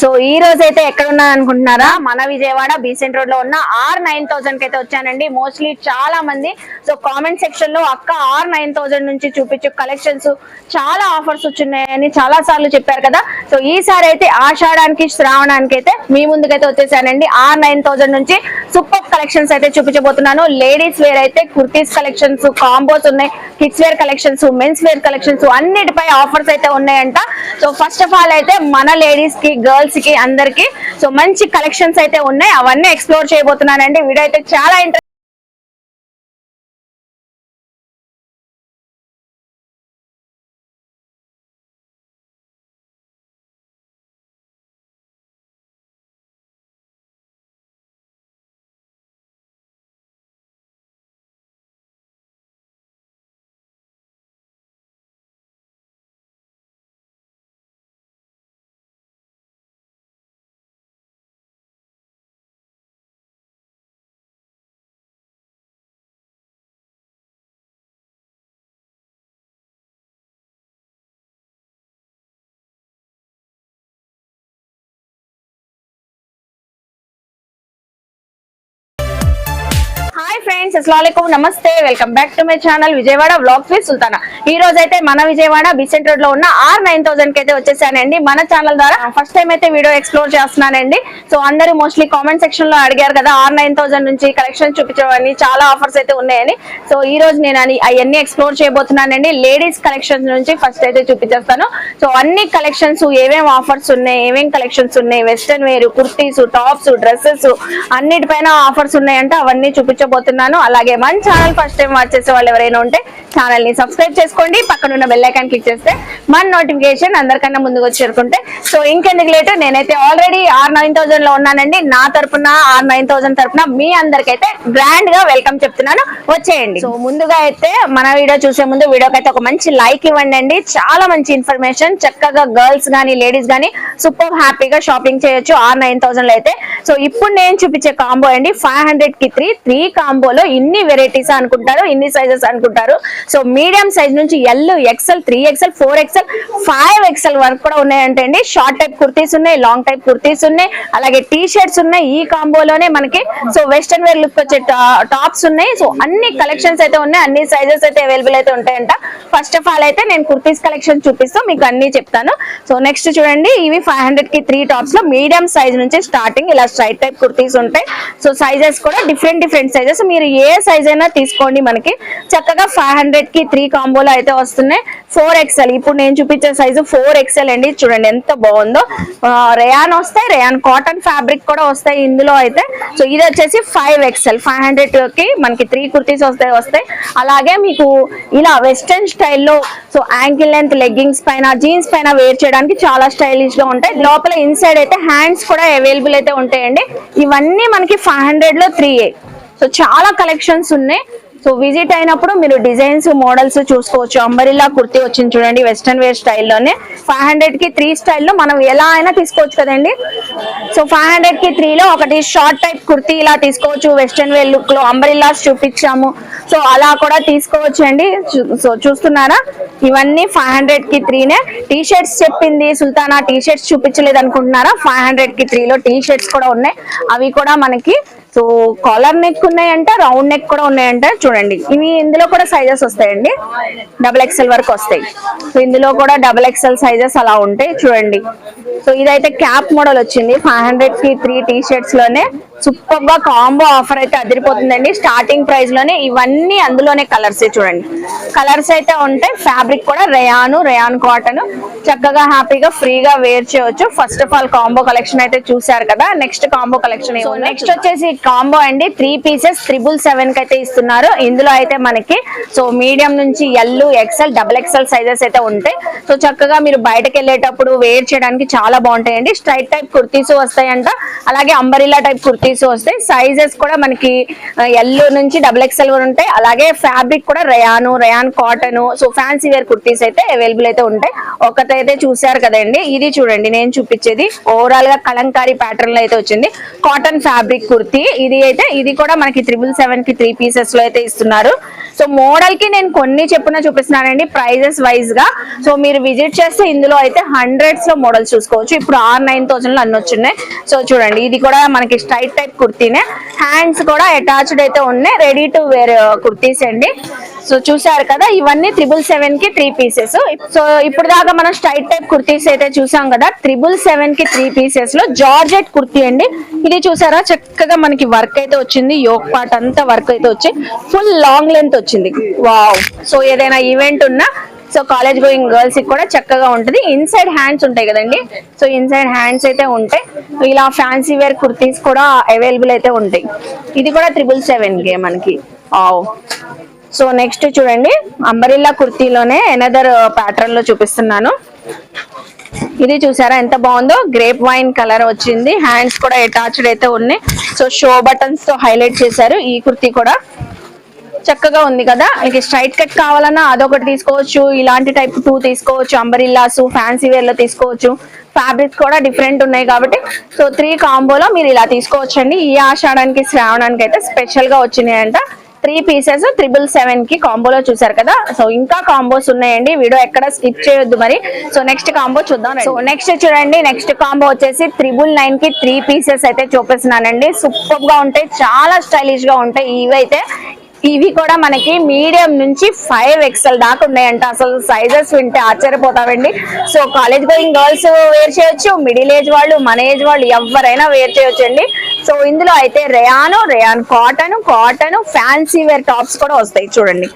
So ఈ రోజు అయితే ఎక్కడ ఉన్నాను అనుకుంటున్నారా మన విజయవాడ బీసెంట్ రోడ్లో ఉన్న ఆర్ నైన్ థౌసండ్కి అయితే వచ్చానండి. మోస్ట్లీ చాలా మంది. సో కామెంట్ సెక్షన్లో అక్క ఆర్ నైన్ థౌసండ్ నుంచి చూపించు కలెక్షన్స్ చాలా ఆఫర్స్ వచ్చినాయని చాలా సార్లు చెప్పారు కదా. సో ఈసారి అయితే ఆషాఢానికి శ్రావణానికి అయితే మీ ముందుకైతే వచ్చేసానండి. ఆర్ నైన్ థౌసండ్ నుంచి సూపర్ కలెక్షన్స్ అయితే చూపించబోతున్నాను. లేడీస్ వేర్ అయితే కుర్తీస్ కలెక్షన్స్ కాంబోస్ ఉన్నాయి. Kids wear collections men's wear collections అన్నిటిపై offers అయితే ఉన్నాయంట. సో ఫస్ట్ ఆఫ్ ఆల్ అయితే మన లేడీస్కి గర్ల్స్కి అందరికి. సో మంచి కలెక్షన్స్ అయితే ఉన్నాయి. అవన్నీ ఎక్స్ప్లోర్ చేయబోతున్నానండి. వీడియో అయితే చాలా ఇంట్రెస్ట్ హాయ్ ఫ్రెండ్స్ అస్సలం నమస్తే welcome back to my channel Vijayawada vlogs with Sultana ఈ రోజు అయితే మన విజయవాడ బిసెంట్ రోడ్లో ఉన్న ఆర్ నైన్ థౌసండ్ అయితే వచ్చేసానండి. మన ఛానల్ ద్వారా ఫస్ట్ టైం అయితే వీడియో ఎక్స్ప్లోర్ చేస్తున్నానండి. సో అందరూ మోస్ట్లీ కామెంట్ సెక్షన్లో అడిగారు కదా ఆర్ నైన్ థౌసండ్ నుంచి కలెక్షన్ చూపించమని చాలా ఆఫర్స్ అయితే ఉన్నాయని. సో ఈ రోజు నేను అవన్నీ ఎక్స్ప్లోర్ చేయబోతున్నానండి. లేడీస్ కలెక్షన్స్ నుంచి ఫస్ట్ అయితే చూపించేస్తాను. సో అన్ని కలెక్షన్స్ ఏమేమి ఆఫర్స్ ఉన్నాయి ఏమేం కలెక్షన్స్ ఉన్నాయి? Western wear kurtis tops dresses అన్నిటిపైన offers ఉన్నాయంటే అవన్నీ చేయబోతున్నాను అలాగే మన ఛానల్ ఫస్ట్ టైం వాచ్ చేసే వాళ్ళు ఎవరైనా ఉంటే ఛానల్ని సబ్స్క్రైబ్ చేసుకోండి. పక్కన ఉన్న బెల్ ఐకాన్ క్లిక్ చేస్తే మన నోటిఫికేషన్ అందరికన్నా ముందుకు వచ్చి చేరుకుంటే. సో ఇంకెందుకు లేట్? నేనైతే ఆల్రెడీ ఆర్ నైన్ థౌసండ్లో ఉన్నానండి. నా తరపున ఆర్ నైన్ థౌసండ్ తరపున మీ అందరికైతే గ్రాండ్గా వెల్కమ్ చెప్తున్నాను. వచ్చేయండి. సో ముందుగా అయితే మన వీడియో చూసే ముందు వీడియోకి అయితే ఒక మంచి లైక్ ఇవ్వండి అండి. చాలా మంచి ఇన్ఫర్మేషన్ చక్కగా గర్ల్స్ గానీ లేడీస్ గానీ సూపర్ హ్యాపీగా షాపింగ్ చేయొచ్చు. ఆర్ నైన్ థౌసండ్లో అయితే. సో ఇప్పుడు నేను చూపించే కాంబో అండి. ఫైవ్ హండ్రెడ్కి త్రీ త్రీ కాంబోలో ఇన్ని వెరైటీస్ అనుకుంటారు ఇన్ని సైజెస్ అనుకుంటారు సో మీడియం సైజ్ నుంచి L XL three XL four XL five XL వరకు కూడా ఉన్నాయంటే అండి. షార్ట్ టైప్ కుర్తీస్ ఉన్నాయి లాంగ్ టైప్ కుర్తీస్ ఉన్నాయి అలాగే టీ షర్ట్స్ ఉన్నాయి ఈ కాంబోలోనే మనకి. సో వెస్టర్న్ వేర్ లుక్ వచ్చే టాప్స్ ఉన్నాయి. సో అన్ని కలెక్షన్స్ అయితే ఉన్నాయి అన్ని సైజెస్ అయితే అవైలబుల్ అయితే ఉంటాయంట. ఫస్ట్ ఆఫ్ ఆల్ అయితే నేను కుర్తీస్ కలెక్షన్ చూపిస్తూ మీకు అన్ని చెప్తాను. సో నెక్స్ట్ చూడండి ఇవి ఫైవ్ హండ్రెడ్కి త్రీ టాప్స్లో మీడియం సైజ్ నుంచి స్టార్టింగ్ ఇలా స్ట్రైట్ టైప్ కుర్తీస్ ఉంటాయి. సో సైజెస్ కూడా డిఫరెంట్ డిఫరెంట్ సైజెస్ మీరు ఏ సైజ్ అయినా తీసుకోండి మనకి. చక్కగా ఫైవ్ హండ్రెడ్కి త్రీ కాంబోలో అయితే వస్తున్నాయి. ఫోర్ ఎక్స్ఎల్ ఇప్పుడు నేను చూపించే సైజు ఫోర్ ఎక్స్ఎల్ అండి. చూడండి ఎంత బాగుందో. రేయాన్ వస్తాయి. రేయాన్ కాటన్ ఫ్యాబ్రిక్ కూడా వస్తాయి ఇందులో అయితే. సో ఇది వచ్చేసి ఫైవ్ ఎక్స్ఎల్ ఫైవ్ హండ్రెడ్కి మనకి త్రీ కుర్తీస్ వస్తాయి వస్తాయి. అలాగే మీకు ఇలా వెస్టర్న్ స్టైల్లో సో యాంకిల్ లెంత్ లెగ్గింగ్స్ పైన జీన్స్ పైన వేర్ చేయడానికి చాలా స్టైలిష్గా ఉంటాయి. లోపల ఇన్సైడ్ అయితే హ్యాండ్స్ కూడా అవైలబుల్ అయితే ఉంటాయండి. ఇవన్నీ మనకి ఫైవ్ హండ్రెడ్లో త్రీ సో చాలా కలెక్షన్స్ ఉన్నాయి. సో విజిట్ అయినప్పుడు మీరు డిజైన్స్ మోడల్స్ చూసుకోవచ్చు. అంబరిలా కుర్తీ వచ్చింది చూడండి వెస్ట్రన్ వేర్ స్టైల్లోనే ఫైవ్ హండ్రెడ్కి త్రీ స్టైల్లో మనం ఎలా అయినా తీసుకోవచ్చు కదండి. సో ఫైవ్ హండ్రెడ్కి త్రీలో ఒకటి షార్ట్ టైప్ కుర్తీ ఇలా తీసుకోవచ్చు. వెస్ట్రన్ వేర్ లుక్లో చూపించాము. సో అలా కూడా తీసుకోవచ్చు అండి. చూ- సో చూస్తున్నారా? ఇవన్నీ ఫైవ్ హండ్రెడ్కి త్రీనే టీ షర్ట్స్ చెప్పింది సుల్తానా టీ షర్ట్స్ చూపించలేదు అనుకుంటున్నారా ఫైవ్ హండ్రెడ్కి త్రీలో టీ షర్ట్స్ కూడా ఉన్నాయి. అవి కూడా మనకి సో కాలర్ నెక్ ఉన్నాయంట రౌండ్ నెక్ కూడా ఉన్నాయంట చూడండి. ఇవి ఇందులో కూడా సైజెస్ వస్తాయండి. డబుల్ ఎక్స్ఎల్ వరకు వస్తాయి. సో ఇందులో కూడా డబుల్ ఎక్స్ఎల్ సైజెస్ అలా ఉంటాయి చూడండి. సో ఇదైతే క్యాప్ మోడల్ వచ్చింది ఫైవ్ హండ్రెడ్కి త్రీ టీ షర్ట్స్లోనే. సూపర్గా కాంబో ఆఫర్ అయితే అదిరిపోతుందండి. స్టార్టింగ్ ప్రైస్లోనే ఇవన్నీ అందులోనే కలర్స్ చూడండి. కలర్స్ అయితే ఉంటాయి. ఫ్యాబ్రిక్ కూడా రేయాను రేయాన్ కాటన్. చక్కగా హ్యాపీగా ఫ్రీగా వేర్ చేయొచ్చు. First of all combo collection అయితే చూసారు కదా. నెక్స్ట్ కాంబో కలెక్షన్ నెక్స్ట్ వచ్చేసి కాంబో అండి. త్రీ పీసెస్ త్రిబుల్ సెవెన్కి అయితే ఇస్తున్నారు. ఇందులో అయితే మనకి సో మీడియం నుంచి L XL double XL sizes అయితే ఉంటాయి. సో చక్కగా మీరు బయటకు వెళ్ళేటప్పుడు వేర్ చేయడానికి చాలా బాగుంటాయండి. స్ట్రైట్ టైప్ కుర్తీస్ వస్తాయంట. అలాగే అంబరిలా టైప్ కుర్తీస్ కుర్తీస్ వస్తాయి సైజెస్ కూడా మనకి ఎల్ నుంచి డబుల్ ఎక్స్ఎల్ కూడా ఉంటాయి. అలాగే ఫ్యాబ్రిక్ కూడా rayon rayon cotton so fancy wear kurtis అయితే అవైలబుల్ అయితే ఉంటాయి. ఒకటైతే చూసారు కదండి ఇది చూడండి నేను చూపించేది. ఓవరాల్గా కలంకారీ ప్యాటర్న్లో అయితే వచ్చింది. కాటన్ ఫ్యాబ్రిక్ కుర్తీ ఇది అయితే ఇది కూడా మనకి త్రిబుల్ సెవెన్కి త్రీ పీసెస్లో అయితే ఇస్తున్నారు. సో మోడల్కి నేను కొన్ని చెప్పున చూపిస్తున్నానండి ప్రైజెస్ వైజ్గా. సో మీరు విజిట్ చేస్తే ఇందులో అయితే హండ్రెడ్స్లో మోడల్స్ చూసుకోవచ్చు. ఇప్పుడు ఆర్ నైన్ థౌసండ్లో అన్ని వచ్చినాయి సో చూడండి ఇది కూడా మనకి స్ట్రైట్ టైప్ కుర్తీనే. హ్యాండ్స్ కూడా అటాచ్డ్ అయితే ఉన్నాయి. రెడీ టు వేర్ కుర్తీస్ అండి. సో చూసారు కదా ఇవన్నీ త్రిబుల్ సెవెన్కి త్రీ పీసెస్ సో ఇప్పుడు దాకా మనం స్ట్రైట్ టైప్ కుర్తీస్ అయితే చూసాం కదా త్రిబుల్ సెవెన్కి త్రీ పీసెస్లో జార్జెట్ కుర్తీ అండి. ఇది చూసారా చక్కగా మనకి వర్క్ అయితే వచ్చింది. యోగ్ పార్ట్ అంతా వర్క్ అయితే వచ్చి ఫుల్ లాంగ్ లెంత్ వచ్చింది. వావ్ సో ఏదైనా ఈవెంట్ ఉన్నా సో కాలేజ్ గోయింగ్ గర్ల్స్కి కూడా చక్కగా ఉంటుంది. ఇన్సైడ్ హ్యాండ్స్ ఉంటాయి కదండి. సో ఇన్సైడ్ హ్యాండ్స్ అయితే ఉంటాయి. ఇలా ఫ్యాన్సీ వేర్ కుర్తీస్ కూడా అవైలబుల్ అయితే ఉంటాయి. ఇది కూడా త్రిబుల్ సెవెన్ కే మనకి. ఆవ్ సో నెక్స్ట్ చూడండి. అంబరిల్లా కుర్తీలోనే ఎనదర్ ప్యాటర్న్ uh, లో చూపిస్తున్నాను. ఇది చూసారా? ఎంత బాగుందో? గ్రేప్ వైన్ కలర్ వచ్చింది. హ్యాండ్స్ కూడా అటాచ్డ్ అయితే ఉన్నాయి. సో షో బటన్స్తో హైలైట్ చేశారు ఈ కుర్తీ కూడా. చక్కగా ఉంది కదా. మీకు స్ట్రైట్ కట్ కావాలన్నా అదొకటి తీసుకోవచ్చు. ఇలాంటి టైప్ టూ తీసుకోవచ్చు. అంబరిల్లాస్ ఫ్యాన్సీ వేర్లో తీసుకోవచ్చు. ఫ్యాబ్రిక్స్ కూడా డిఫరెంట్ ఉన్నాయి కాబట్టి. సో త్రీ కాంబోలో మీరు ఇలా తీసుకోవచ్చండి. ఈ ఆషాఢానికి శ్రావణానికి అయితే స్పెషల్గా వచ్చినాయంట. త్రీ పీసెస్ త్రిబుల్ సెవెన్కి కాంబోలో చూసారు కదా. సో ఇంకా కాంబోస్ ఉన్నాయండి. వీడియో ఎక్కడ స్కిప్ చేయొద్దు మరి. సో నెక్స్ట్ కాంబో చూద్దాం సో నెక్స్ట్ చూడండి. నెక్స్ట్ కాంబో వచ్చేసి త్రిబుల్ నైన్కి త్రీ పీసెస్ అయితే చూపిస్తున్నానండి. సూపర్గా ఉంటాయి. చాలా స్టైలిష్గా ఉంటాయి. ఇవి అయితే ఇవి కూడా మనకి మీడియం నుంచి ఫైవ్ ఎక్స్ఎల్ దాకా ఉన్నాయంట. అసలు సైజెస్ వింటే ఆశ్చర్యపోతామండి. So college going girls wear చేయొచ్చు. మిడిల్ ఏజ్ వాళ్ళు మన ఏజ్ వాళ్ళు ఎవరైనా వేర్ చేయొచ్చు అండి సో ఇందులో అయితే rayon rayon cotton cotton fancy wear tops కూడా వస్తాయి చూడండి.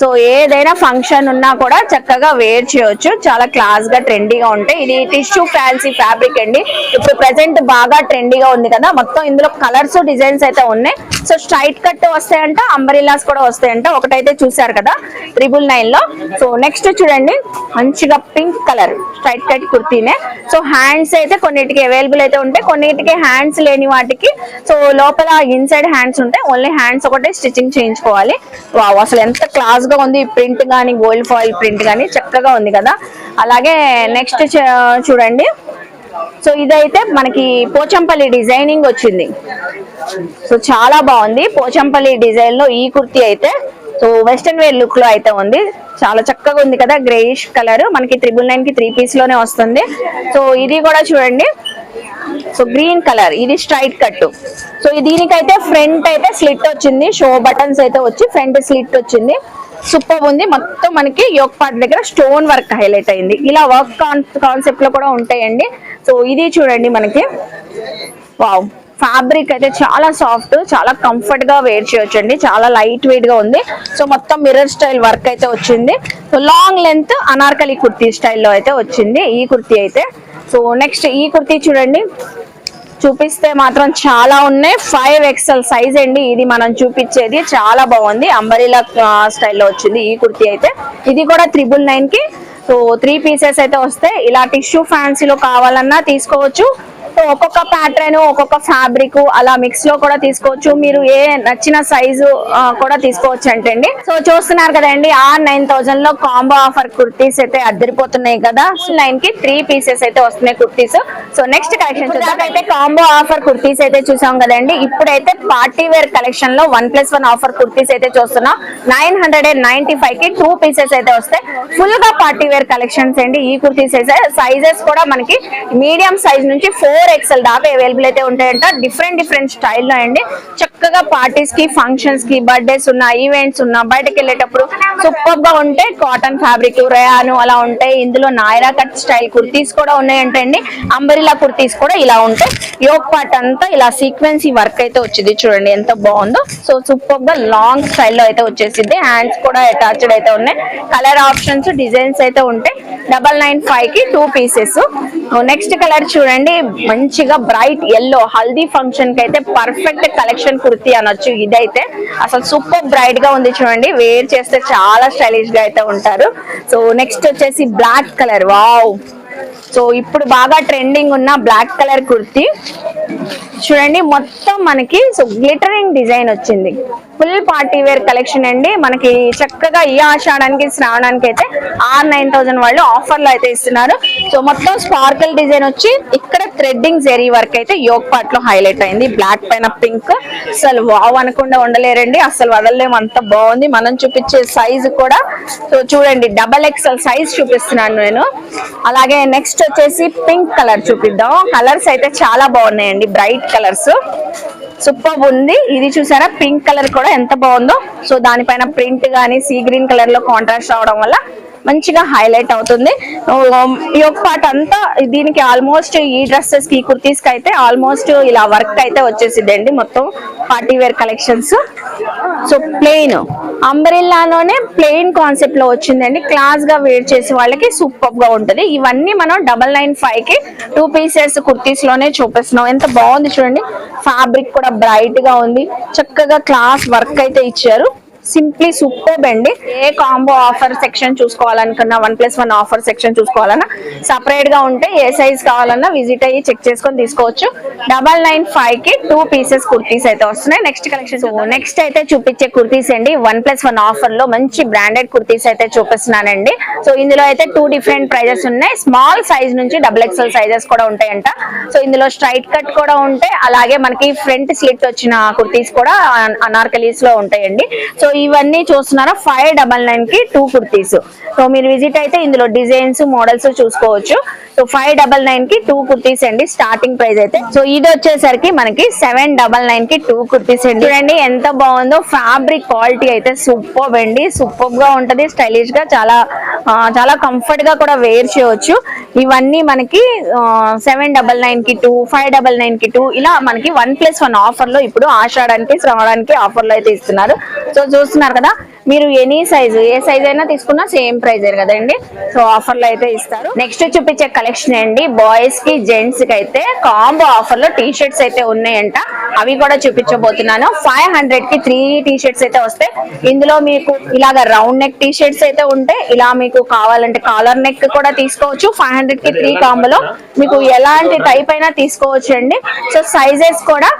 సో ఏదైనా ఫంక్షన్ ఉన్నా కూడా చక్కగా వేర్ చేయొచ్చు. చాలా క్లాస్గా ట్రెండీగా ఉంటాయి. ఇది టిష్యూ ఫ్యాన్సీ ఫ్యాబ్రిక్ అండి. ఇప్పుడు ప్రెసెంట్ బాగా ట్రెండీగా ఉంది కదా. మొత్తం ఇందులో కలర్స్ డిజైన్స్ అయితే ఉన్నాయి. సో స్ట్రైట్ కట్ వస్తాయంట అంబరిల్లాస్ కూడా వస్తాయంట. ఒకటైతే చూసారు కదా ట్రిబుల్ నైన్లో. సో నెక్స్ట్ చూడండి మంచిగా పింక్ కలర్ స్ట్రైట్ కట్ కుర్తీనే. సో హ్యాండ్స్ అయితే కొన్నిటికి అవైలబుల్ అయితే ఉంటాయి. కొన్నిటికి హ్యాండ్స్ లేని వాటికి. సో లోపల ఇన్సైడ్ హ్యాండ్స్ ఉంటాయి. ఓన్లీ హ్యాండ్స్ ఒకటే స్టిచ్చింగ్ చేయించుకోవాలి. వావ్ అసలు ఎంత క్లాస్ గా ఉంది ప్రింట్ కానీ గోల్డ్ ఫాయిల్ ప్రింట్ కానీ చక్కగా ఉంది కదా. అలాగే నెక్స్ట్ చూడండి. సో ఇదైతే మనకి పోచంపల్లి డిజైనింగ్ వచ్చింది. సో చాలా బాగుంది. పోచంపల్లి డిజైన్లో ఈ కుర్తీ అయితే సో వెస్టర్న్ వేర్ లుక్లో అయితే ఉంది. చాలా చక్కగా ఉంది కదా గ్రేయిష్ కలర్. మనకి త్రిబుల్ నైన్కి త్రీ పీస్లోనే వస్తుంది. సో ఇది కూడా చూడండి. So green colour. ఇది స్ట్రైట్ కట్ సో దీనికైతే ఫ్రంట్ అయితే స్లిట్ వచ్చింది. షో బటన్స్ అయితే వచ్చి ఫ్రంట్ స్లిట్ వచ్చింది. సూపర్ ఉంది. మొత్తం మనకి యోగ పార్ట్ దగ్గర స్టోన్ వర్క్ హైలైట్ అయింది. ఇలా వర్క్ కాన్సెప్ట్లో కూడా ఉంటాయండి. సో ఇది చూడండి మనకి. వావ్! ఫ్యాబ్రిక్ అయితే చాలా సాఫ్ట్ చాలా కంఫర్ట్గా వేర్ చేయొచ్చండి. చాలా లైట్ వెయిట్గా ఉంది. సో మొత్తం మిర్రర్ స్టైల్ వర్క్ అయితే వచ్చింది. So long length Anarkali kurti స్టైల్లో అయితే వచ్చింది ఈ కుర్తీ అయితే. సో నెక్స్ట్ ఈ కుర్తీ చూడండి. చూపిస్తే మాత్రం చాలా ఉన్నాయి. ఫైవ్ ఎక్స్ఎల్ సైజ్ అండి. ఇది మనం చూపించేది. చాలా బాగుంది. అంబరిలా స్టైల్లో వచ్చింది ఈ కుర్తీ అయితే. ఇది కూడా త్రిబుల్ నైన్కి. సో త్రీ పీసెస్ అయితే వస్తాయి. ఇలా టిష్యూ ఫ్యాన్సీలో కావాలన్నా తీసుకోవచ్చు. సో ఒక్కొక్క ప్యాటర్న్ ఒక్కొక్క ఫ్యాబ్రిక్ అలా మిక్స్లో కూడా తీసుకోవచ్చు. మీరు ఏ నచ్చిన సైజు కూడా తీసుకోవచ్చు అంటండి సో చూస్తున్నారు కదండి ఆ నైన్ థౌసండ్లో కాంబో ఆఫర్ కుర్తీస్ అయితే అద్దరిపోతున్నాయి కదా. నైన్కి త్రీ పీసెస్ అయితే వస్తున్నాయి కుర్తీస్. సో నెక్స్ట్ కలెక్షన్ అయితే కాంబో ఆఫర్ కుర్తీస్ అయితే చూసాం కదండి. ఇప్పుడైతే పార్టీ వేర్ కలెక్షన్లో one plus one offer kurtis అయితే చూస్తున్నాం. నైన్ హండ్రెడ్ అండ్ నైన్టీ ఫైవ్కి టూ పీసెస్ అయితే వస్తాయి. ఫుల్గా పార్టీ వేర్ కలెక్షన్స్ అండి. ఈ కుర్తీస్ అయితే సైజెస్ కూడా మనకి మీడియం సైజ్ నుంచి ఫోర్ ఎక్స్ఎల్ దాకా అవైలబుల్ అయితే ఉంటాయంట. డిఫరెంట్ డిఫరెంట్ స్టైల్లో అండి. చక్కగా పార్టీస్కి ఫంక్షన్స్కి బర్త్డేస్ ఉన్నా ఈవెంట్స్ ఉన్నా బయటకు వెళ్ళేటప్పుడు సూపర్గా ఉంటాయి కాటన్ ఫ్యాబ్రిక్ రయాను అలా ఉంటాయి. ఇందులో నాయరా కట్ స్టైల్ కుర్తీస్ కూడా ఉన్నాయంటండి. అంబరిలా కుర్తీస్ కూడా ఇలా ఉంటాయి. యోగ్ పార్ట్ అంతా ఇలా సీక్వెన్సీ వర్క్ అయితే వచ్చింది. చూడండి ఎంత బాగుందో. సో సూపర్గా లాంగ్ స్టైల్లో అయితే వచ్చేసింది. హ్యాండ్స్ కూడా అటాచ్డ్ అయితే ఉన్నాయి. కలర్ ఆప్షన్స్ డిజైన్స్ అయితే ఉంటాయి. డబల్ నైన్ ఫైవ్కి టూ పీసెస్ నెక్స్ట్ కలర్ చూడండి. మంచిగా బ్రైట్ ఎల్లో హల్దీ ఫంక్షన్కి అయితే పర్ఫెక్ట్ కలెక్షన్ కుర్తి అనొచ్చు. ఇదైతే అసలు సూపర్ బ్రైట్గా ఉంది చూడండి. వేర్ చేస్తే చాలా స్టైలిష్గా అయితే ఉంటారు. సో నెక్స్ట్ వచ్చేసి బ్లాక్ కలర్ వావ్ సో ఇప్పుడు బాగా ట్రెండింగ్ ఉన్న బ్లాక్ కలర్ కుర్తి. చూడండి మొత్తం మనకి సో గ్లిటరింగ్ డిజైన్ వచ్చింది. ఫుల్ పార్టీ వేర్ కలెక్షన్ అండి. మనకి చక్కగా ఈ ఆషాఢానికి శ్రావణానికి అయితే ఆర్ నైన్ థౌసండ్ వాళ్ళు ఆఫర్లో అయితే ఇస్తున్నారు. సో మొత్తం స్పార్కల్ డిజైన్ వచ్చి ఇక్కడ థ్రెడ్డింగ్ జెరీ వర్క్ అయితే యోగ్ పార్ట్లో హైలైట్ అయింది. బ్లాక్ పైన పింక్. అసలు వావ్ అనకుండా ఉండలేరండి. అసలు వదలలేము అంత బాగుంది. మనం చూపించే సైజ్ కూడా. సో చూడండి డబల్ ఎక్స్ఎల్ సైజ్ చూపిస్తున్నాను నేను. అలాగే నెక్స్ట్ వచ్చేసి పింక్ కలర్ చూపిద్దాం. కలర్స్ అయితే చాలా బాగున్నాయండి. Bright colours. సూపర్ ఉంది. ఇది చూసారా? పింక్ కలర్ కూడా ఎంత బాగుందో. సో దానిపైన ప్రింట్ గానీ సీ గ్రీన్ కలర్లో కాంట్రాస్ట్ రావడం వల్ల మంచిగా హైలైట్ అవుతుంది. ఈ యొక్క పార్ట్ అంతా దీనికి ఆల్మోస్ట్ ఈ డ్రెస్సెస్కి ఈ కుర్తీస్కి అయితే ఆల్మోస్ట్ ఇలా వర్క్ అయితే వచ్చేసిద్దండి మొత్తం party wear collections. So plain అంబ్రెల్లాలోనే plain కాన్సెప్ట్లో వచ్చిందండి. క్లాస్గా వేర్ చేసే వాళ్ళకి సూపర్గా ఉంటది. ఇవన్నీ మనం డబల్ నైన్ ఫైవ్కి టూ పీసెస్ కుర్తీస్లోనే చూపిస్తున్నాం. ఎంత బాగుంది చూడండి. ఫ్యాబ్రిక్ కూడా బ్రైట్గా ఉంది. చక్కగా క్లాస్ వర్క్ అయితే ఇచ్చారు. సింప్లీ సూపర్ అండి. ఏ combo offer section చూసుకోవాలనుకున్నా one plus one offer section చూసుకోవాలన్నా సపరేట్గా ఉంటే ఏ సైజ్ కావాలన్నా విజిట్ అయ్యి చెక్ చేసుకొని తీసుకోవచ్చు. డబల్ నైన్ ఫైవ్కి టూ పీసెస్ కుర్తీస్ అయితే వస్తున్నాయి. నెక్స్ట్ కలెక్షన్ నెక్స్ట్ అయితే చూపించే కుర్తీస్ అండి. వన్ ప్లస్ వన్ ఆఫర్లో మంచి బ్రాండెడ్ కుర్తీస్ అయితే చూపిస్తున్నానండి. సో ఇందులో అయితే టూ డిఫరెంట్ ప్రైజెస్ ఉన్నాయి. స్మాల్ సైజ్ నుంచి డబుల్ ఎక్స్ఎల్ సైజెస్ కూడా ఉంటాయంట. సో ఇందులో స్ట్రైట్ కట్ కూడా ఉంటాయి. అలాగే మనకి ఫ్రంట్ స్లిట్ వచ్చిన కుర్తీస్ కూడా అనార్కలీస్లో ఉంటాయండి. సో ఇవన్నీ చూస్తున్నారా? ఫైవ్ డబల్ నైన్కి టూ కుర్తీస్. సో మీరు విజిట్ అయితే ఇందులో డిజైన్స్ మోడల్స్ చూసుకోవచ్చు. సో ఫైవ్ డబల్ నైన్కి టూ కుర్తీస్ అండి. స్టార్టింగ్ ప్రైస్ అయితే. సో ఇది వచ్చేసరికి మనకి సెవెన్ డబల్ నైన్కి టూ కుర్తీస్ అండి. చూడండి ఎంత బాగుందో. ఫ్యాబ్రిక్ క్వాలిటీ అయితే సూపర్ అండి. సూపర్గా ఉంటది. స్టైలిష్గా చాలా చాలా కంఫర్ట్గా కూడా వేర్ చేయవచ్చు ఇవన్నీ మనకి సెవెన్ డబల్ నైన్కి టూ ఫైవ్ డబల్ నైన్కి టూ ఇలా మనకి వన్ ప్లస్ వన్ ఆఫర్లో ఇప్పుడు ఆషాడానికి శ్రావణానికి ఆఫర్లో అయితే ఇస్తున్నారు. సో చూస్తున్నారు కదా మీరు ఎనీ సైజు ఏ సైజ్ అయినా తీసుకున్నా సేమ్ ప్రైజ్ కదండి. సో ఆఫర్లు అయితే ఇస్తారు. నెక్స్ట్ చూపించే కలెక్షన్ అండి బాయ్స్కి జెంట్స్కి అయితే కాంబో ఆఫర్లో టీ షర్ట్స్ అయితే ఉన్నాయంట. అవి కూడా చూపించబోతున్నాను. ఫైవ్ హండ్రెడ్కి త్రీ టీ షర్ట్స్ అయితే వస్తాయి. ఇందులో మీకు ఇలాగ రౌండ్ నెక్ టీ షర్ట్స్ అయితే ఉంటాయి. ఇలా మీకు కావాలంటే కాలర్ నెక్ కూడా తీసుకోవచ్చు. ఫైవ్ హండ్రెడ్కి త్రీ కాంబోలో మీకు ఎలాంటి టైప్ అయినా తీసుకోవచ్చు అండి. సో సైజెస్ కూడా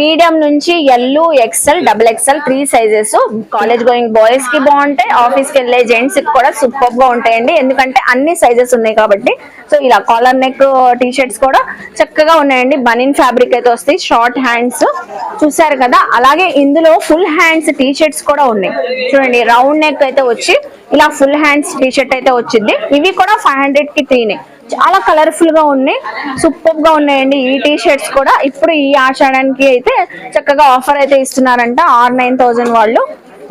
మీడియం నుంచి L XL double XL three sizes college going బాయ్స్కి బాగుంటాయి ఆఫీస్కి వెళ్ళే జెంట్స్కి కూడా సూపర్గా ఉంటాయండి. ఎందుకంటే అన్ని సైజెస్ ఉన్నాయి కాబట్టి. సో ఇలా కాలర్ నెక్ టీ షర్ట్స్ కూడా చక్కగా ఉన్నాయండి. బనిన్ ఫ్యాబ్రిక్ అయితే వస్తాయి షార్ట్ హ్యాండ్స్ చూసారు కదా? అలాగే ఇందులో ఫుల్ హ్యాండ్స్ టీ షర్ట్స్ కూడా ఉన్నాయి. చూడండి రౌండ్ నెక్ అయితే వచ్చి ఇలా ఫుల్ హ్యాండ్స్ టీ షర్ట్ అయితే వచ్చింది. ఇవి కూడా ఫైవ్ హండ్రెడ్కి త్రీనే చాలా కలర్ఫుల్గా ఉన్నాయి సూపర్గా ఉన్నాయండి ఈ టీ షర్ట్స్ కూడా. ఇప్పుడు ఈ ఆషాఢానికి అయితే చక్కగా ఆఫర్ అయితే ఇస్తున్నారంట ఆర్ నైన్ థౌజండ్ వాళ్ళు.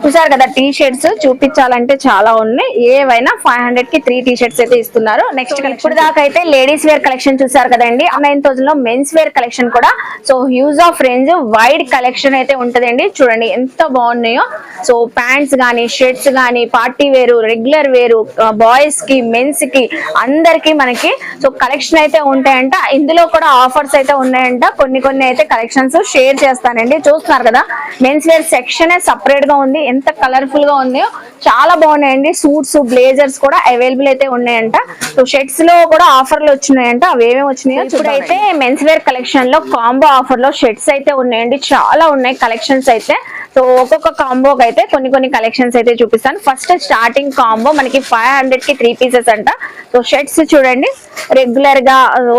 చూసారు కదా టీ షర్ట్స్ చూపించాలంటే చాలా ఉన్నాయి. ఏవైనా ఫైవ్ హండ్రెడ్కి త్రీ టీ షర్ట్స్ అయితే ఇస్తున్నారు. నెక్స్ట్ ఇప్పుడు దాకా అయితే లేడీస్ వేర్ కలెక్షన్ చూసారు కదండి. నైన్ థౌసండ్లో మెన్స్ వేర్ కలెక్షన్ కూడా. So huge of range wide collection అయితే ఉంటదండి. చూడండి ఎంత బాగున్నాయో. సో ప్యాంట్స్ గానీ షర్ట్స్ గానీ పార్టీ వేరు రెగ్యులర్ వేరు బాయ్స్కి మెన్స్కి అందరికి మనకి సో కలెక్షన్ అయితే ఉంటాయంట. ఇందులో కూడా ఆఫర్స్ అయితే ఉన్నాయంట. కొన్ని కొన్ని అయితే కలెక్షన్స్ షేర్ చేస్తానండి. చూస్తున్నారు కదా మెన్స్ వేర్ సెక్షన్ సపరేట్గా ఉంది. ఎంత కలర్ఫుల్గా ఉన్నాయో చాలా బాగున్నాయండి. సూట్స్ బ్లేజర్స్ కూడా అవైలబుల్ అయితే ఉన్నాయంట. సో షర్ట్స్లో కూడా ఆఫర్లు వచ్చినాయంట. అవి ఏమేమి వచ్చినాయో ఇప్పుడైతే మెన్స్ వేర్ కలెక్షన్లో కాంబో ఆఫర్లో షర్ట్స్ అయితే ఉన్నాయండి. చాలా ఉన్నాయి కలెక్షన్స్ అయితే. సో ఒక్కొక్క కాంబోకి అయితే కొన్ని కొన్ని కలెక్షన్స్ అయితే చూపిస్తాను. ఫస్ట్ స్టార్టింగ్ కాంబో మనకి ఫైవ్ హండ్రెడ్కి త్రీ పీసెస్ అంట. సో షర్ట్స్ చూడండి. రెగ్యులర్గా ఓ,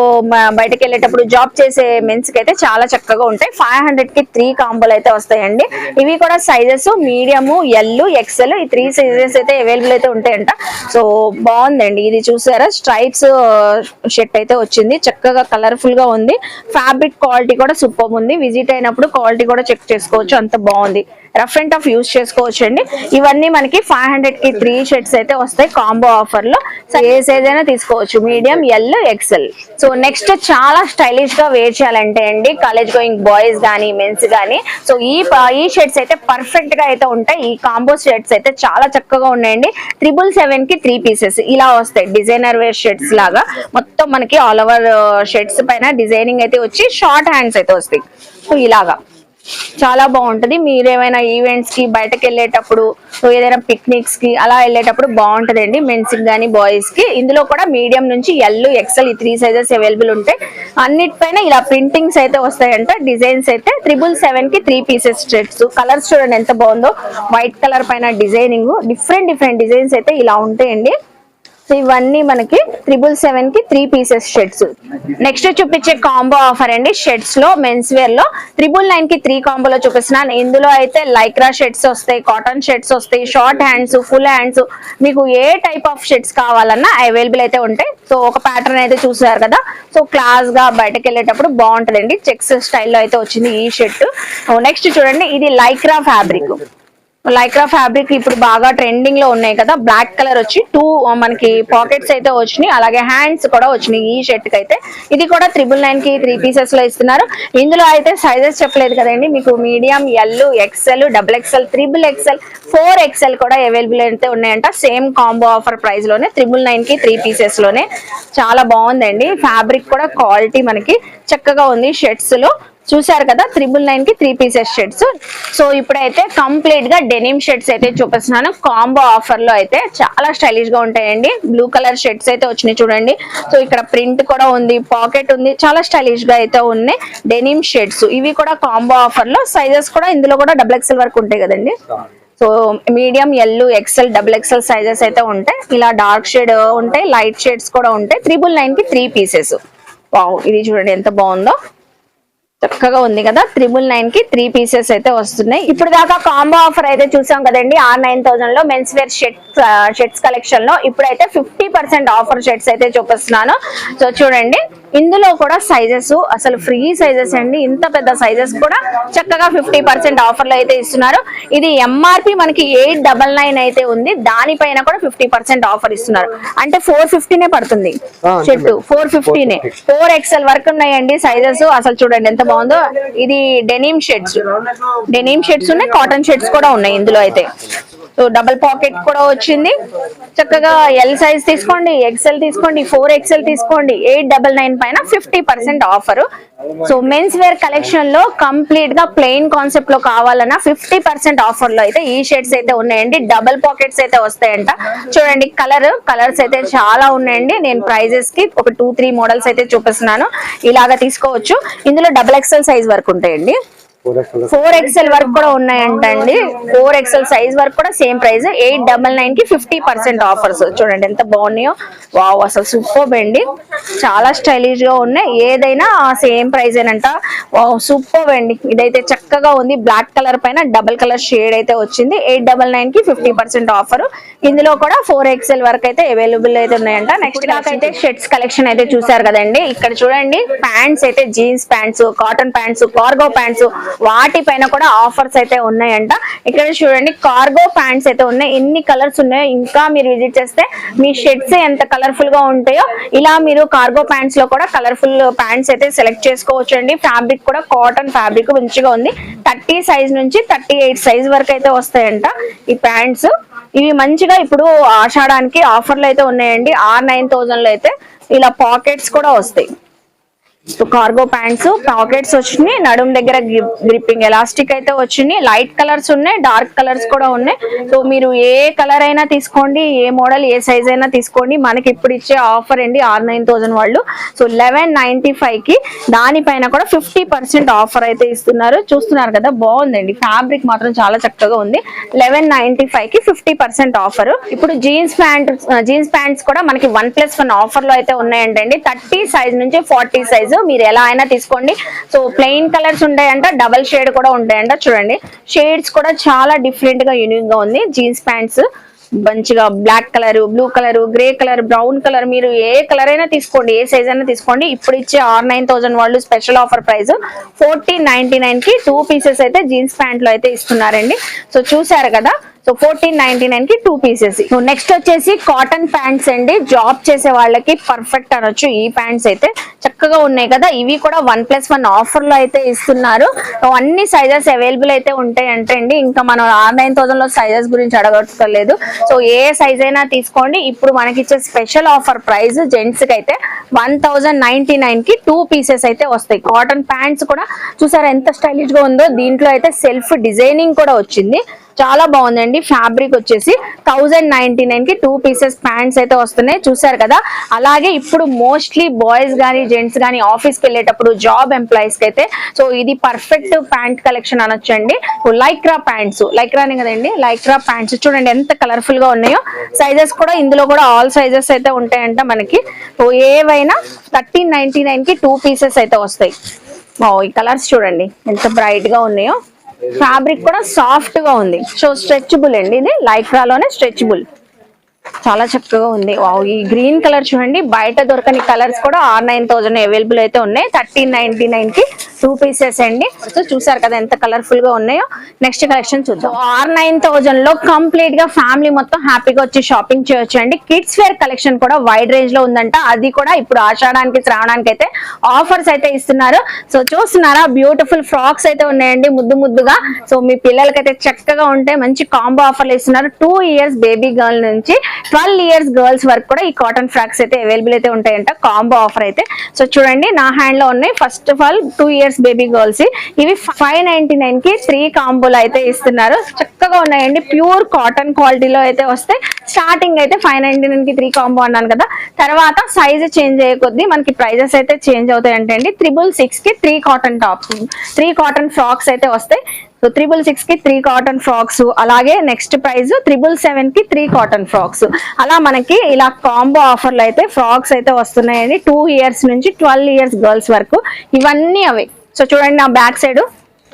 బయటకు వెళ్ళేటప్పుడు జాబ్ చేసే మెన్స్కి అయితే చాలా చక్కగా ఉంటాయి. ఫైవ్ హండ్రెడ్కి త్రీ కాంబోలు అయితే వస్తాయండి. ఇవి కూడా సైజెస్ మీడియం ఎల్ ఎక్సెల్ ఈ త్రీ సైజెస్ అయితే అవైలబుల్ అయితే ఉంటాయంట. సో బాగుందండి. ఇది చూసారా? స్ట్రైప్స్ షర్ట్ అయితే వచ్చింది. చక్కగా కలర్ఫుల్గా ఉంది. ఫ్యాబ్రిక్ క్వాలిటీ కూడా సూపర్ ఉంది. విజిట్ అయినప్పుడు క్వాలిటీ కూడా చెక్ చేసుకోవచ్చు. అంత బాగుంది. రఫ్ అండ్ టఫ్ యూస్ చేసుకోవచ్చు అండి ఇవన్నీ మనకి ఫైవ్ హండ్రెడ్కి త్రీ షర్ట్స్ అయితే వస్తాయి కాంబో ఆఫర్లో సో ఏ సైజ్ అయినా తీసుకోవచ్చు. Medium L XL so next చాలా స్టైలిష్గా వేర్ చేయాలంటే అండి కాలేజ్ గోయింగ్ బాయ్స్ గానీ మెన్స్ గానీ. సో ఈ ఈ షర్ట్స్ అయితే పర్ఫెక్ట్గా అయితే ఉంటాయి. ఈ కాంబో షర్ట్స్ అయితే చాలా చక్కగా ఉన్నాయండి. త్రిబుల్ సెవెన్కి త్రీ పీసెస్ ఇలా వస్తాయి. డిజైనర్ వేర్ షర్ట్స్ లాగా. మొత్తం మనకి ఆల్ ఓవర్ షర్ట్స్ పైన డిజైనింగ్ అయితే వచ్చి షార్ట్ హ్యాండ్స్ అయితే వస్తాయి. సో ఇలాగా. చాలా బాగుంటది. మీరు ఏమైనా ఈవెంట్స్కి బయటకు వెళ్ళేటప్పుడు ఏదైనా పిక్నిక్స్కి అలా వెళ్ళేటప్పుడు బాగుంటదండి. మెన్స్కి కానీ బాయ్స్కి. ఇందులో కూడా మీడియం నుంచి ఎల్ ఎక్సెల్ ఈ త్రీ సైజెస్ అవైలబుల్ ఉంటాయి. అన్నిటిపైన ఇలా ప్రింటింగ్స్ అయితే వస్తాయంట. డిజైన్స్ అయితే త్రిబుల్ సెవెన్కి త్రీ పీసెస్ స్ట్రెట్స్ కలర్స్ చూడండి ఎంత బాగుందో. వైట్ కలర్ పైన డిజైనింగ్ డిఫరెంట్ డిఫరెంట్ డిజైన్స్ అయితే ఇలా ఉంటాయండి. సో ఇవన్నీ మనకి త్రిబుల్ సెవెన్కి త్రీ పీసెస్ షర్ట్స్ నెక్స్ట్ చూపించే కాంబో ఆఫర్ అండి. షర్ట్స్లో మెన్స్ వేర్లో త్రిబుల్ నైన్కి త్రీ కాంబోలో చూపిస్తున్నాను. ఇందులో అయితే లైక్రా షర్ట్స్ వస్తాయి కాటన్ షర్ట్స్ వస్తాయి షార్ట్ హ్యాండ్స్ ఫుల్ హ్యాండ్స్ మీకు ఏ టైప్ ఆఫ్ షర్ట్స్ కావాలన్నా అవైలబుల్ అయితే ఉంటాయి. సో ఒక ప్యాటర్న్ అయితే చూసారు కదా. సో క్లాస్గా బయటకు వెళ్ళేటప్పుడు బాగుంటదండి. చెక్స్ స్టైల్లో అయితే వచ్చింది ఈ షర్ట్ నెక్స్ట్ చూడండి. ఇది లైక్రా ఫ్యాబ్రిక్ లైక్రా ఫ్యాబ్రిక్ ఇప్పుడు బాగా ట్రెండింగ్లో ఉన్నాయి కదా బ్లాక్ కలర్ వచ్చి టూ మనకి పాకెట్స్ అయితే వచ్చినాయి అలాగే హ్యాండ్స్ కూడా వచ్చినాయి ఈ షర్ట్కి అయితే. ఇది కూడా త్రిబుల్ నైన్కి త్రీ పీసెస్లో ఇస్తున్నారు. ఇందులో అయితే సైజెస్ చెప్పలేదు కదండి మీకు medium L XL double XL triple XL four XL కూడా అవైలబుల్ అయితే ఉన్నాయంట. సేమ్ కాంబో ఆఫర్ ప్రైస్లోనే త్రిబుల్ నైన్కి త్రీ పీసెస్లోనే. చాలా బాగుందండి ఫ్యాబ్రిక్ కూడా క్వాలిటీ మనకి చక్కగా ఉంది షర్ట్స్లో. చూసారు కదా త్రిబుల్ నైన్కి త్రీ పీసెస్ షర్ట్స్ సో ఇప్పుడైతే కంప్లీట్గా డెనిమ్ షర్ట్స్ అయితే చూపిస్తున్నాను. కాంబో ఆఫర్లో అయితే చాలా స్టైలిష్గా ఉంటాయండి. బ్లూ కలర్ షర్ట్స్ అయితే వచ్చినాయి చూడండి. సో ఇక్కడ ప్రింట్ కూడా ఉంది పాకెట్ ఉంది చాలా స్టైలిష్గా అయితే ఉన్నాయి డెనిమ్ షర్ట్స్ ఇవి కూడా కాంబో ఆఫర్లో సైజెస్ కూడా ఇందులో కూడా డబుల్ ఎక్స్ఎల్ వరకు ఉంటాయి కదండి. So medium L XL double XL sizes అయితే ఉంటాయి. ఇలా డార్క్ షేడ్ ఉంటాయి లైట్ షేడ్స్ కూడా ఉంటాయి. త్రిబుల్ నైన్కి త్రీ పీసెస్ వావ్ ఇది చూడండి ఎంత బాగుందో. చక్కగా ఉంది కదా. త్రిబుల్ నైన్కి త్రీ పీసెస్ అయితే వస్తున్నాయి. ఇప్పుడు దాకా కాంబో ఆఫర్ అయితే చూసాం కదండి. ఆర్ నైన్ థౌసండ్లో మెన్స్ వేర్ షర్ట్స్ షర్ట్స్ కలెక్షన్లో ఇప్పుడైతే ఫిఫ్టీ పర్సెంట్ ఆఫర్ షర్ట్స్ అయితే చూపిస్తున్నాను. సో చూడండి ఇందులో కూడా సైజెస్ అసలు ఫ్రీ సైజెస్ అండి. ఇంత పెద్ద సైజెస్ కూడా చక్కగా ఫిఫ్టీ పర్సెంట్ ఆఫర్లో అయితే ఇస్తున్నారు. ఇది ఎంఆర్పి మనకి ఎయిట్ డబల్ నైన్ అయితే ఉంది. దానిపైన కూడా ఫిఫ్టీ పర్సెంట్ ఆఫర్ ఇస్తున్నారు. అంటే ఫోర్ ఫిఫ్టీనే పడుతుంది. ఆ, మేడం. ఫోర్ ఫిఫ్టీనే ఫోర్ ఎక్స్ఎల్ వరకు ఉన్నాయండి సైజెస్ అసలు చూడండి ఎంత బాగుందో? ఇది డెనిమ్ షర్ట్స్ డెనిమ్ షర్ట్స్ ఉన్నాయి కాటన్ షర్ట్స్ కూడా ఉన్నాయి ఇందులో అయితే. సో డబల్ పాకెట్ కూడా వచ్చింది. చక్కగా ఎల్ సైజ్ తీసుకోండి ఎక్సెల్ తీసుకోండి ఫోర్ ఎక్సెల్ తీసుకోండి. ఎయిట్ డబల్ నైన్ పైన fifty percent offer so men's wear కలెక్షన్లో కంప్లీట్గా ప్లెయిన్ కాన్సెప్ట్లో కావాలన్నా ఫిఫ్టీ పర్సెంట్ ఆఫర్లో అయితే ఈ షేడ్స్ అయితే ఉన్నాయండి. డబల్ పాకెట్స్ అయితే వస్తాయంట. చూడండి కలర్ కలర్స్ అయితే చాలా ఉన్నాయండి. నేను ప్రైజెస్కి ఒక టూ త్రీ మోడల్స్ అయితే చూపిస్తున్నాను. ఇలాగా తీసుకోవచ్చు. ఇందులో డబల్ ఎక్సెల్ సైజ్ వరకు ఉంటాయండి. ఫోర్ ఎక్స్ఎల్ వరకు కూడా ఉన్నాయంట అండి ఫోర్ ఎక్స్ఎల్ సైజ్ వరకు కూడా సేమ్ ప్రైస్ ఎయిట్ డబల్ నైన్కి ఫిఫ్టీ పర్సెంట్ ఆఫర్స్ చూడండి ఎంత బాగున్నాయో. వావ్ అసలు సూపర్ అండి. చాలా స్టైలిష్గా ఉన్నాయి. ఏదైనా సేమ్ ప్రైస్ ఏనంట. వావ్ సూపర్ అండి. ఇదైతే చక్కగా ఉంది. బ్లాక్ కలర్ పైన డబల్ కలర్ షేడ్ అయితే వచ్చింది. ఎయిట్ డబల్ నైన్కి ఫిఫ్టీ పర్సెంట్ ఆఫర్ ఇందులో కూడా ఫోర్ ఎక్స్ఎల్ వరకు అయితే అవైలబుల్ అయితే ఉన్నాయంట. నెక్స్ట్ అయితే షర్ట్స్ కలెక్షన్ అయితే చూసారు కదండి. ఇక్కడ చూడండి. ప్యాంట్స్ అయితే jeans pants cotton pants cargo pants వాటి పైన కూడా ఆఫర్స్ అయితే ఉన్నాయంట. ఇక్కడ చూడండి కార్గో ప్యాంట్స్ అయితే ఉన్నాయి. ఎన్ని కలర్స్ ఉన్నాయో ఇంకా మీరు విజిట్ చేస్తే మీ షర్ట్స్ ఎంత కలర్ఫుల్గా ఉంటాయో ఇలా మీరు కార్గో ప్యాంట్స్లో కూడా కలర్ఫుల్ ప్యాంట్స్ అయితే సెలెక్ట్ చేసుకోవచ్చు అండి ఫ్యాబ్రిక్ కూడా కాటన్ ఫ్యాబ్రిక్ మంచిగా ఉంది. థర్టీ సైజ్ నుంచి థర్టీ ఎయిట్ సైజ్ వరకు అయితే వస్తాయంట ఈ ప్యాంట్స్. ఇవి మంచిగా ఇప్పుడు ఆషాఢానికి ఆఫర్లు అయితే ఉన్నాయండి. ఆర్ నైన్ థౌజండ్లో అయితే ఇలా పాకెట్స్ కూడా వస్తాయి. కార్గో ప్యాంట్స్ పాకెట్స్ వచ్చినాయి. నడుం దగ్గర గ్రిప్పింగ్ ఎలాస్టిక్ అయితే వచ్చినాయి లైట్ కలర్స్ ఉన్నాయి డార్క్ కలర్స్ కూడా ఉన్నాయి. సో మీరు ఏ కలర్ అయినా తీసుకోండి ఏ మోడల్ ఏ సైజ్ అయినా తీసుకోండి. మనకి ఇప్పుడు ఇచ్చే ఆఫర్ అండి ఆర్ నైన్ థౌసండ్ వాళ్ళు. సో లెవెన్ నైన్టీ ఫైవ్కి దానిపైన కూడా ఫిఫ్టీ పర్సెంట్ ఆఫర్ అయితే ఇస్తున్నారు. చూస్తున్నారు కదా బాగుందండి. ఫ్యాబ్రిక్ మాత్రం చాలా చక్కగా ఉంది. లెవెన్ నైన్టీ ఫైవ్కి ఫిఫ్టీ పర్సెంట్ ఆఫర్ ఇప్పుడు జీన్స్ ప్యాంట్ జీన్స్ ప్యాంట్స్ కూడా మనకి వన్ ప్లస్ వన్ ఆఫర్లో అయితే ఉన్నాయంటండి. థర్టీ సైజ్ నుంచి ఫార్టీ సైజ్ మీరు ఎలా అయినా తీసుకోండి. సో ప్లెయిన్ కలర్స్ ఉంటాయంట డబల్ షేడ్ కూడా ఉంటాయంట చూడండి. షేడ్స్ కూడా చాలా డిఫరెంట్గా యూనిక్గా ఉంది. జీన్స్ ప్యాంట్స్ మంచిగా black colour blue colour grey colour brown colour మీరు ఏ కలర్ అయినా తీసుకోండి ఏ సైజ్ అయినా తీసుకోండి. ఇప్పుడు ఇచ్చే ఆర్ నైన్ థౌసండ్ వాళ్ళు special offer price fourteen ninety నైన్కి టూ పీసెస్ అయితే జీన్స్ ప్యాంట్లో అయితే ఇస్తున్నారండి. సో చూసారు కదా సో ఫోర్టీన్ నైన్టీ నైన్కి టూ పీసెస్ నెక్స్ట్ వచ్చేసి కాటన్ ప్యాంట్స్ అండి. జాబ్ చేసే వాళ్ళకి పర్ఫెక్ట్ అనొచ్చు. ఈ ప్యాంట్స్ అయితే చక్కగా ఉన్నాయి కదా. ఇవి కూడా వన్ ప్లస్ వన్ ఆఫర్లో అయితే ఇస్తున్నారు. అన్ని సైజెస్ అవైలబుల్ అయితే ఉంటాయి అంటే అండి. ఇంకా మనం ఆన్లైన్ నైన్ థౌసండ్లో సైజెస్ గురించి అడగట్లేదు సో ఏ సైజ్ అయినా తీసుకోండి. ఇప్పుడు మనకిచ్చే స్పెషల్ ఆఫర్ ప్రైస్ జెంట్స్కి అయితే వన్ థౌసండ్ నైన్టీ నైన్కి టూ పీసెస్ అయితే వస్తాయి. కాటన్ ప్యాంట్స్ కూడా చూసారా ఎంత స్టైలిష్గా ఉందో? దీంట్లో అయితే సెల్ఫ్ డిజైనింగ్ కూడా వచ్చింది. చాలా బాగుందండి. ఫ్యాబ్రిక్ వచ్చేసి థౌజండ్ నైన్టీ నైన్కి టూ పీసెస్ ప్యాంట్స్ అయితే వస్తున్నాయి. చూసారు కదా? అలాగే ఇప్పుడు మోస్ట్లీ బాయ్స్ కానీ జెంట్స్ కానీ ఆఫీస్కి వెళ్ళేటప్పుడు జాబ్ ఎంప్లాయీస్కి అయితే సో ఇది పర్ఫెక్ట్ ప్యాంట్ కలెక్షన్ అనొచ్చండి. లైక్రా ప్యాంట్స్ లైక్రానే కదండి? లైక్రా ప్యాంట్స్ చూడండి ఎంత కలర్ఫుల్గా ఉన్నాయో. సైజెస్ కూడా ఇందులో కూడా ఆల్ సైజెస్ అయితే ఉంటాయంట మనకి. సో ఏవైనా థర్టీన్ నైన్టీ నైన్కి టూ పీసెస్ అయితే వస్తాయి. ఓ ఈ కలర్స్ చూడండి ఎంత బ్రైట్గా ఉన్నాయో. ఫ్యాబ్రిక్ కూడా సాఫ్ట్గా ఉంది. సో స్ట్రెచబుల్ అండి ఇది. లైక్రాలోనే స్ట్రెచబుల్ చాలా చక్కగా ఉంది. వావ్ ఈ గ్రీన్ కలర్ చూడండి. బయట దొరకని కలర్స్ కూడా ఆర్ నైన్ థౌసండ్ అవైలబుల్ అయితే ఉన్నాయి. థర్టీన్ నైన్టీ నైన్కి టూ పీసెస్ అండి. చూసారు కదా ఎంత కలర్ఫుల్గా ఉన్నాయో. నెక్స్ట్ కలెక్షన్ చూద్దాం. ఆర్ నైన్ థౌజండ్లో కంప్లీట్గా ఫ్యామిలీ మొత్తం హ్యాపీగా వచ్చి షాపింగ్ చేయొచ్చు అండి కిడ్స్ వేర్ కలెక్షన్ కూడా వైడ్ రేంజ్లో ఉందంట. అది కూడా ఇప్పుడు ఆషాడానికి శ్రావణానికి అయితే ఆఫర్స్ అయితే ఇస్తున్నారు. సో చూస్తున్నారా? బ్యూటిఫుల్ ఫ్రాక్స్ అయితే ఉన్నాయండి ముద్దు ముద్దుగా. సో మీ పిల్లలకైతే చక్కగా ఉంటే మంచి కాంబో ఆఫర్లు ఇస్తున్నారు. టూ ఇయర్స్ బేబీ గర్ల్ నుంచి ట్వెల్వ్ ఇయర్స్ గర్ల్స్ వరకు కూడా ఈ కాటన్ ఫ్రాక్స్ అయితే అవైలబుల్ అయితే ఉంటాయంట. కాంబో ఆఫర్ అయితే. సో చూడండి నా హ్యాండ్లో ఉన్నాయి. First of all two years baby girls ఇవి ఫైవ్ నైన్టీ నైన్కి త్రీ కాంబోలు అయితే ఇస్తున్నారు. చక్కగా ఉన్నాయండి. ప్యూర్ కాటన్ క్వాలిటీలో అయితే వస్తాయి స్టార్టింగ్ అయితే ఫైవ్ నైన్టీ నైన్కి త్రీ కాంబో అన్నాను కదా. తర్వాత సైజ్ చేంజ్ అయ్యే కొద్దీ మనకి ప్రైజెస్ అయితే చేంజ్ అవుతాయి అంటే అండి. త్రిబుల్ సిక్స్కి three cotton tops three cotton frocks అయితే వస్తాయి సో త్రిబుల్ సిక్స్కి త్రీ కాటన్ ఫ్రాక్స్ అలాగే నెక్స్ట్ ప్రైస్ త్రిబుల్ సెవెన్కి త్రీ కాటన్ ఫ్రాక్స్ అలా మనకి ఇలా కాంబో ఆఫర్లు అయితే ఫ్రాక్స్ అయితే వస్తున్నాయండి. టూ ఇయర్స్ నుంచి ట్వెల్వ్ ఇయర్స్ గర్ల్స్ వరకు. ఇవన్నీ అవి. సో చూడండి నా బ్యాక్ సైడ్.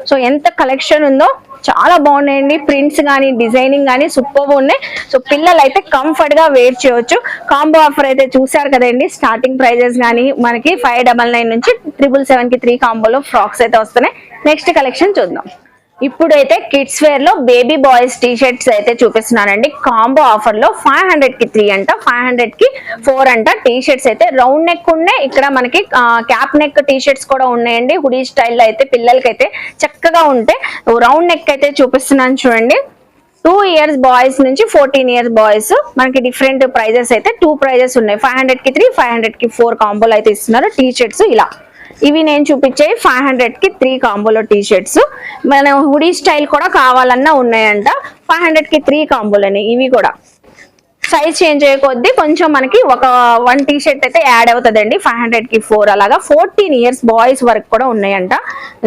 సో ఎంత కలెక్షన్ ఉందో చాలా బాగున్నాయండి. ప్రింట్స్ కానీ డిజైనింగ్ కానీ సూపర్ ఉన్నాయి. సో పిల్లలు అయితే కంఫర్ట్గా వేర్ చేయొచ్చు. కాంబో ఆఫర్ అయితే చూసారు కదండి. స్టార్టింగ్ ప్రైజెస్ కానీ మనకి ఫైవ్ డబల్ నైన్ నుంచి ట్రిపుల్ సెవెన్కి త్రీ కాంబోలో ఫ్రాక్స్ అయితే వస్తున్నాయి. నెక్స్ట్ కలెక్షన్ చూద్దాం. ఇప్పుడైతే కిడ్స్ వేర్లో బేబీ బాయ్స్ టీ షర్ట్స్ అయితే చూపిస్తున్నానండి. కాంబో ఆఫర్లో ఫైవ్ హండ్రెడ్కి త్రీ అంట ఫైవ్ హండ్రెడ్కి ఫోర్ అంట. టీ షర్ట్స్ అయితే రౌండ్ నెక్ ఉన్నాయి ఇక్కడ మనకి క్యాప్ నెక్ టీ షర్ట్స్ కూడా ఉన్నాయండి. హుడీ స్టైల్లో అయితే పిల్లలకైతే చక్కగా ఉంటాయి రౌండ్ నెక్ అయితే చూపిస్తున్నాను చూడండి. టూ ఇయర్స్ బాయ్స్ నుంచి ఫోర్టీన్ ఇయర్స్ బాయ్స్ మనకి డిఫరెంట్ ప్రైజెస్ అయితే టూ ప్రైజెస్ ఉన్నాయి. ఫైవ్ హండ్రెడ్కి త్రీ ఫైవ్ హండ్రెడ్కి ఫోర్ కాంబోలు అయితే ఇస్తున్నారు. టీ షర్ట్స్ ఇలా. ఇవి నేను చూపించే ఫైవ్ హండ్రెడ్కి త్రీ కాంబోలో టీ షర్ట్స్ మన హుడీ స్టైల్ కూడా కావాలన్నా ఉన్నాయంట. ఫైవ్ హండ్రెడ్కి త్రీ కాంబోలని ఇవి కూడా. సైజ్ చేంజ్ అయ్యే కొంచెం మనకి ఒక వన్ టీ షర్ట్ అయితే యాడ్ అవుతుందండి. ఫైవ్ హండ్రెడ్కి ఫోర్ అలాగా. ఫోర్టీన్ ఇయర్స్ బాయ్స్ వరకు కూడా ఉన్నాయంట.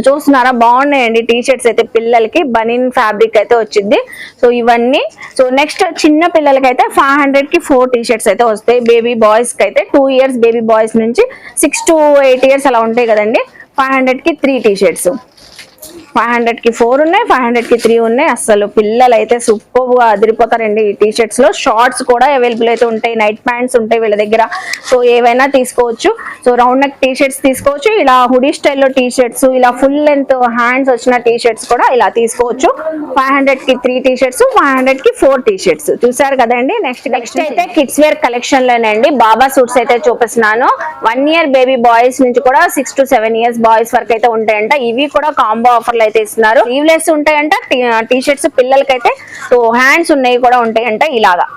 చూస్తున్నారా? బాగున్నాయండి టీ షర్ట్స్ అయితే పిల్లలకి. బనిన్ ఫ్యాబ్రిక్ అయితే వచ్చింది. సో ఇవన్నీ. సో నెక్స్ట్ చిన్న పిల్లలకి అయితే ఫైవ్ హండ్రెడ్కి ఫోర్ టీ షర్ట్స్ అయితే వస్తాయి. బేబీ బాయ్స్కి అయితే టూ ఇయర్స్ బేబీ బాయ్స్ నుంచి సిక్స్ టు ఎయిట్ ఇయర్స్ అలా ఉంటాయి కదండి. ఫైవ్ హండ్రెడ్కి త్రీ టీ షర్ట్స్ ఫైవ్ హండ్రెడ్కి ఫోర్ ఉన్నాయి ఫైవ్ హండ్రెడ్కి త్రీ ఉన్నాయి. అసలు పిల్లలు అయితే సూపర్గా అదిరిపోతారండి ఈ టీ షర్ట్స్లో. షార్ట్స్ కూడా అవైలబుల్ అయితే ఉంటాయి నైట్ ప్యాంట్స్ ఉంటాయి వీళ్ళ దగ్గర. సో ఏవైనా తీసుకోవచ్చు. So round neck T shirts తీసుకోవచ్చు. ఇలా హుడీ స్టైల్లో టీ షర్ట్స్ ఇలా ఫుల్ లెంత్ హ్యాండ్స్ వచ్చిన టీ షర్ట్స్ కూడా ఇలా తీసుకోవచ్చు. ఫైవ్ హండ్రెడ్కి త్రీ టీ షర్ట్స్ ఫైవ్ హండ్రెడ్కి ఫోర్ టీ షర్ట్స్ చూసారు కదండి నెక్స్ట్ నెక్స్ట్ అయితే కిడ్స్ వేర్ కలెక్షన్ లోనండి బాబా సూట్స్ అయితే చూపిస్తున్నాను. వన్ ఇయర్ బేబీ బాయ్స్ నుంచి కూడా six to seven years boys వరకు అయితే ఉంటాయంట. ఇవి కూడా కాంబో ఆఫర్లు అయితే ఇస్తున్నారు. స్లీవ్లెస్ ఉంటాయంట టీ షర్ట్స్ పిల్లలకైతే. సో హ్యాండ్స్ ఉన్నాయి కూడా ఉంటాయంట ఇలాగా.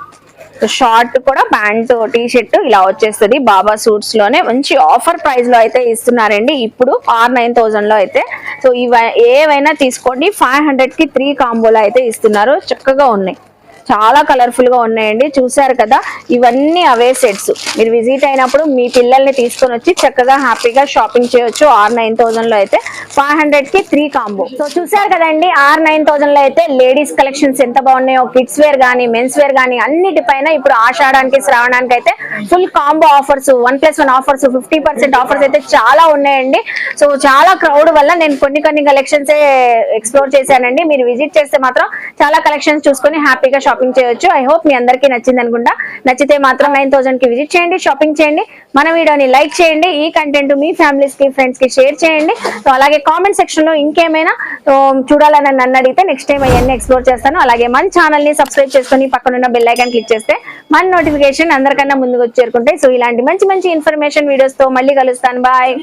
షార్ట్ కూడా ప్యాంట్ టీ షర్ట్ ఇలా వచ్చేస్తుంది. బాబా సూట్స్లోనే. మంచి ఆఫర్ ప్రైస్లో అయితే ఇస్తున్నారండి. ఇప్పుడు ఆర్ నైన్ థౌసండ్లో అయితే. సో ఇవ ఏవైనా తీసుకోండి. ఫైవ్ హండ్రెడ్కి త్రీ కాంబోలో అయితే ఇస్తున్నారు. చక్కగా ఉన్నాయి. చాలా కలర్ఫుల్గా ఉన్నాయండి. చూసారు కదా ఇవన్నీ అవే సెట్స్ మీరు విజిట్ అయినప్పుడు మీ పిల్లల్ని తీసుకొని వచ్చి చక్కగా హ్యాపీగా షాపింగ్ చేయొచ్చు. ఆర్ నైన్ థౌసండ్లో అయితే ఫైవ్ హండ్రెడ్కి త్రీ కాంబో సో చూసారు కదండి ఆర్ నైన్ థౌసండ్లో అయితే లేడీస్ కలెక్షన్స్ ఎంత బాగున్నాయో కిడ్స్ వేర్ గానీ మెన్స్ వేర్ గానీ అన్నిటిపైన ఇప్పుడు ఆషాఢానికి శ్రావణానికి అయితే full combo offers one plus one offers fifty percent offers అయితే చాలా ఉన్నాయండి. సో చాలా క్రౌడ్ వల్ల నేను కొన్ని కొన్ని కలెక్షన్స్ ఎక్స్ప్లోర్ చేశానండి. మీరు విజిట్ చేస్తే మాత్రం చాలా కలెక్షన్స్ చూసుకొని హ్యాపీగా షాప్ షాపింగ్ చేయొచ్చు. ఐ హోప్ మీ అందరికీ నచ్చింది అనుకుంటా. నచ్చితే మాత్రం నైన్ థౌసండ్కి విజిట్ చేయండి షాపింగ్ చేయండి. మన వీడియోని లైక్ చేయండి ఈ కంటెంట్ మీ ఫ్యామిలీస్కి ఫ్రెండ్స్కి షేర్ చేయండి. సో అలాగే కామెంట్ సెక్షన్లో ఇంకేమైనా చూడాలని నన్ను అడిగితే నెక్స్ట్ టైం అవన్నీ ఎక్స్ప్లోర్ చేస్తాను. అలాగే మన ఛానల్ని సబ్స్క్రైబ్ చేసుకుని పక్కనున్న బెల్ ఐకాన్ క్లిక్ చేస్తే మన నోటిఫికేషన్ అందరికన్నా ముందుకు వచ్చి చేరుకుంటాయి. సో ఇలాంటి మంచి మంచి ఇన్ఫర్మేషన్ వీడియోస్తో మళ్ళీ కలుస్తాను. బాయ్